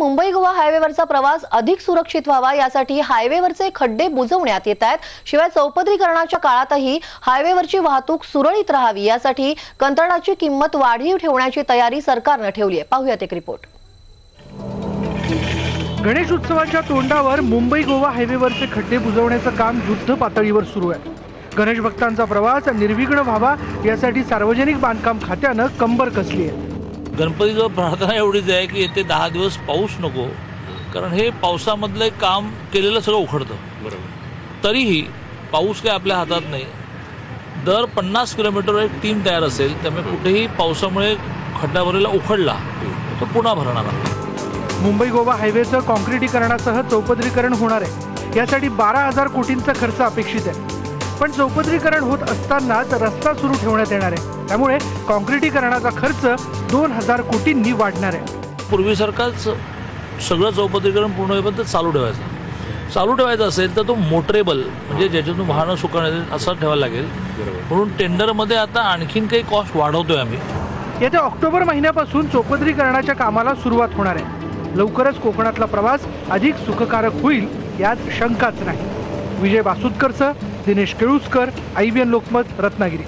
मुंबई गोवा हायवेवरचा प्रवास अधिक सुरक्षित व्हावा यासाठी हायवेवरचे खड्डे बुजवण्यात येत आहेत. शिवाय चौपदरीकरणाच्या काळातही हायवेवरची वाहतूक सुरळीत राहावी यासाठी कंत्राटाची किंमत वाढीव ठेवण्याची तयारी सरकारनं ठेवली आहे. पाहूयात एक रिपोर्ट. गणेश उत्सवाच्या तोंडावर मुंबई गोवा हायवेवरचे खड्डे बुजवण्याचं काम युद्ध पातळीवर सुरू आहे. गणेश भक्तांचा प्रवास निर्विघ्न व्हावा यासाठी सार्वजनिक बांधकाम खात्यानं कंबर कसली आहे. गणपतीजवळ प्रार्थना एवढीच आहे की येते दहा दिवस पाऊस नको. कारण हे पावसामधलं एक काम केलेलं सगळं उखडतं. बरोबर. तरीही पाऊस काही आपल्या हातात नाही. दर पन्नास किलोमीटरवर एक टीम तयार असेल त्यामुळे कुठेही पावसामुळे खड्डा भरलेला उखडला तो पुन्हा भरणार आहे. मुंबई गोवा हायवेचं कॉन्क्रिटीकरणासह चौपदरीकरण होणार आहे. यासाठी बारा हजार कोटींचा खर्च अपेक्षित आहे. पण चौपदरीकरण होत असतानाच रस्ता सुरू ठेवण्यात येणार आहे. त्यामुळे कॉन्क्रिटीकरणाचा खर्च दोन हजार कोटींनी वाढणार आहे. पूर्वीसारखाच सगळं चौपदरीकरण पूर्ण होईपर्यंत चालू ठेवायचं. चालू ठेवायचं असेल तर तो मोटरेबल म्हणजे ज्याच्यातून वाहनं सुकण्यात असं ठेवायला लागेल. म्हणून टेंडरमध्ये आता आणखीन काही कॉस्ट वाढवतोय आम्ही. येत्या ऑक्टोबर महिन्यापासून चौपदरीकरणाच्या कामाला सुरुवात होणार आहे. लवकरच कोकणातला प्रवास अधिक सुखकारक होईल यात शंकाच नाही. Vijay बासुदकरचं Dinesh Kelusakar I B N Lokmat Ratnagiri.